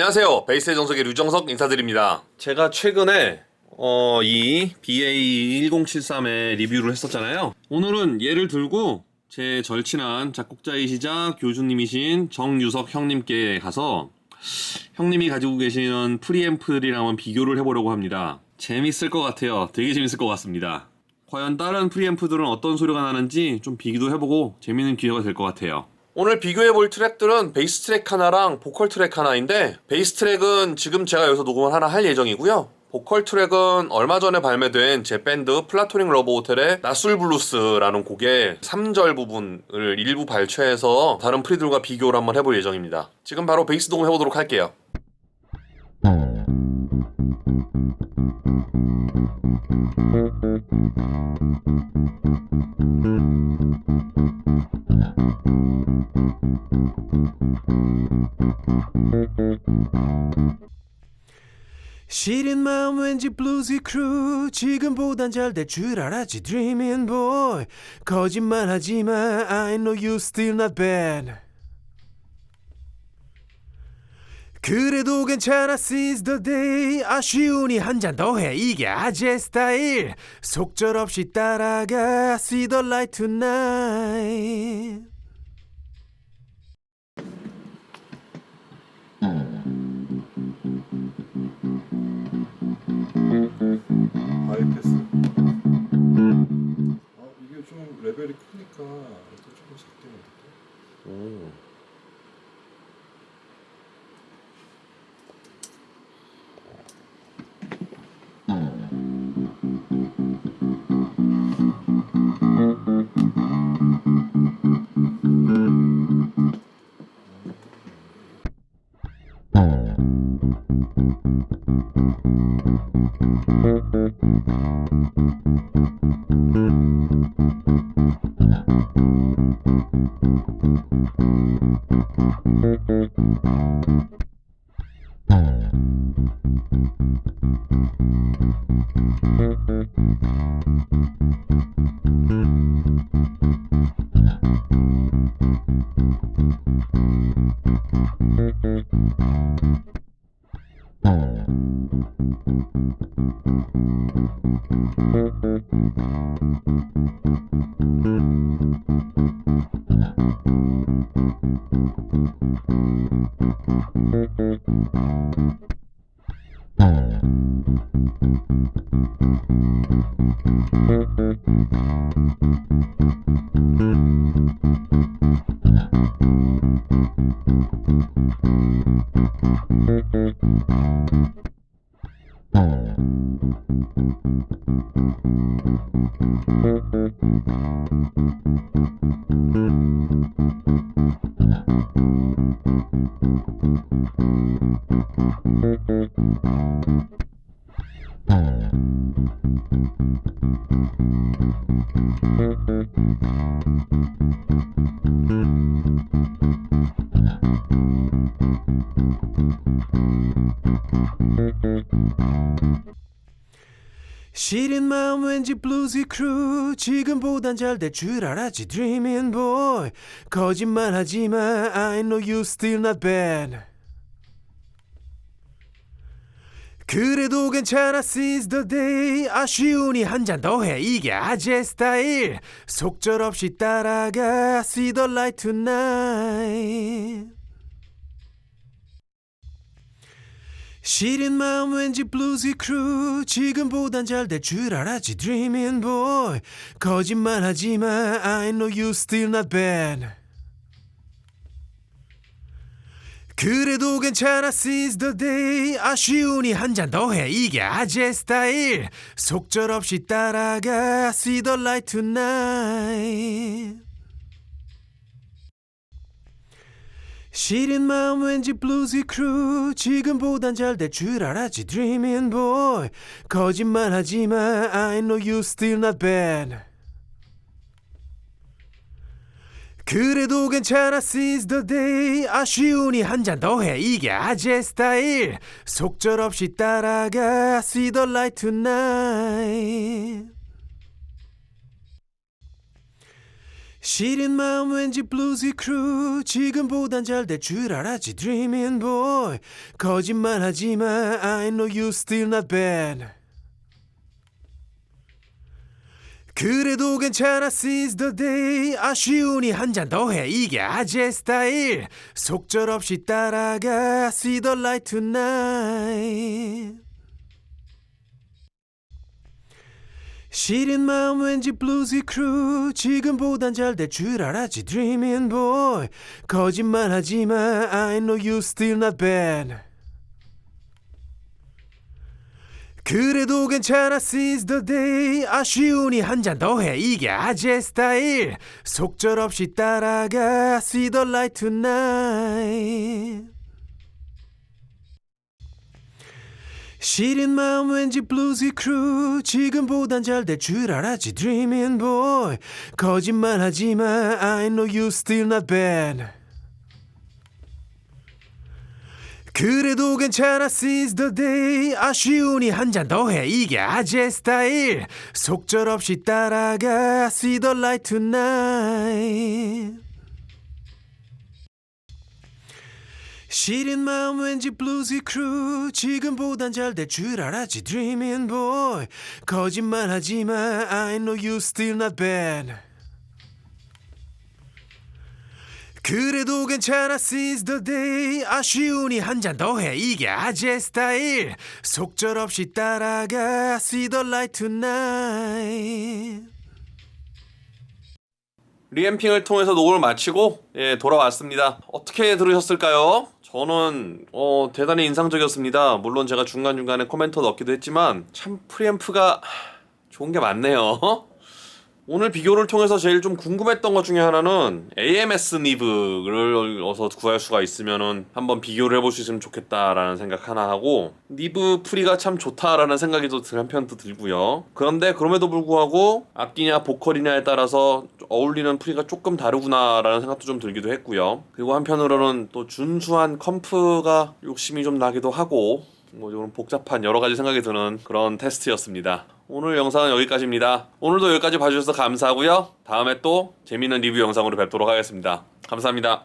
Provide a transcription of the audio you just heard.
안녕하세요. 베이스의 정석의 류정석 인사드립니다. 제가 최근에 어, 이 BA1073의 리뷰를 했었잖아요. 오늘은 얘를 들고 제 절친한 작곡자이시자 교주님이신 정유석 형님께 가서 형님이 가지고 계시는 프리앰플이랑 한번 비교를 해보려고 합니다. 재밌을 것 같아요. 되게 재밌을 것 같습니다. 과연 다른 프리앰프들은 어떤 소리가 나는지 좀 비교도 해보고 재밌는 기회가 될 것 같아요. 오늘 비교해 볼 트랙들은 베이스 트랙 하나랑 보컬 트랙 하나인데 베이스 트랙은 지금 제가 여기서 녹음을 하나 할 예정이고요. 보컬 트랙은 얼마 전에 발매된 제 밴드 플라토닉 러브 호텔의 나술 블루스라는 곡의 3절 부분을 일부 발췌해서 다른 프리들과 비교를 한번 해볼 예정입니다. 지금 바로 베이스 녹음 해보도록 할게요. 시린 마음 왠지 블루스 크루 지금보단 잘 될 줄 알았지 Dreaming boy 거짓말 하지마 I know you still not bad 그래도 괜찮아 seize the day 아쉬우니 한 잔 더 해 이게 아재 스타일 속절없이 따라가 see the light tonight 이렇게 조금 작게 만들 게. 시린 마음 왠지 블루스 크루 지금보단 잘 될 줄 알았지 Dreaming boy 거짓말 하지마 I know you still not bad 그래도 괜찮아 seize the day 아쉬우니 한 잔 더 해 이게 아재 스타일 속절없이 따라가 see the light tonight 시린 마음 왠지 블루스 크루 지금보단 잘 될 줄 알았지 Dreaming boy 거짓말 하지마 I know you still not bad 그래도 괜찮아 seize the day 아쉬우니 한 잔 더 해 이게 아재 스타일 속절없이 따라가 see the light tonight 시린 마음 왠지 블루스 크루 지금보단 잘 될 줄 알았지 Dreaming boy 거짓말 하지마 I know you still not bad 그래도 괜찮아 seize the day 아쉬우니 한 잔 더 해 이게 아재 스타일 속절없이 따라가 see the light tonight 시린 마음 왠지 블루지 크루 지금보단 잘 될 줄 알았지 Dreaming boy 거짓말 하지마 I know you still not bad 그래도 괜찮아 seize the day 아쉬우니 한 잔 더 해 이게 아재 스타일 속절없이 따라가 see the light tonight 시린 마음 왠지 블루지 크루 지금보단 잘 될 줄 알았지 Dreaming boy 거짓말 하지마 I know you still not bad 그래도 괜찮아 seize the day 아쉬우니 한 잔 더 해 이게 아재 스타일 속절없이 따라가 see the light tonight 시린 마음 왠지 블루지 크루 지금보단 잘 될 줄 알았지 Dreaming boy 거짓말 하지마 I know you still not bad 그래도 괜찮아 seize the day 아쉬우니 한 잔 더 해 이게 아재 스타일 속절없이 따라가 see the light tonight 시린 마음 왠지 블루지 크루. 지금보단 잘 될 줄 알았지 Dreaming boy. 거짓말 하지마 I know you still not bad. 그래도 괜찮아 seize the day. 아쉬우니 한 잔 더 해 이게 아재 스타일. 속절없이 따라가 see the light tonight. 리앰핑을 통해서 녹음을 마치고 예, 돌아왔습니다. 어떻게 들으셨을까요? 저는 어, 대단히 인상적이었습니다. 물론 제가 중간중간에 코멘터 넣기도 했지만 참 프리앰프가 좋은 게 많네요. 오늘 비교를 통해서 제일 좀 궁금했던 것 중에 하나는 AMS 니브를 어서 구할 수가 있으면은 한번 비교를 해볼 수 있으면 좋겠다라는 생각 하나 하고 니브 프리가 참 좋다라는 생각이 또 한편 또 들고요. 그런데 그럼에도 불구하고 악기냐 보컬이냐에 따라서 어울리는 프리가 조금 다르구나라는 생각도 좀 들기도 했고요. 그리고 한편으로는 또 준수한 컴프가 욕심이 좀 나기도 하고 뭐 이런 복잡한 여러 가지 생각이 드는 그런 테스트였습니다. 오늘 영상은 여기까지입니다. 오늘도 여기까지 봐주셔서 감사하고요. 다음에 또 재밌는 리뷰 영상으로 뵙도록 하겠습니다. 감사합니다.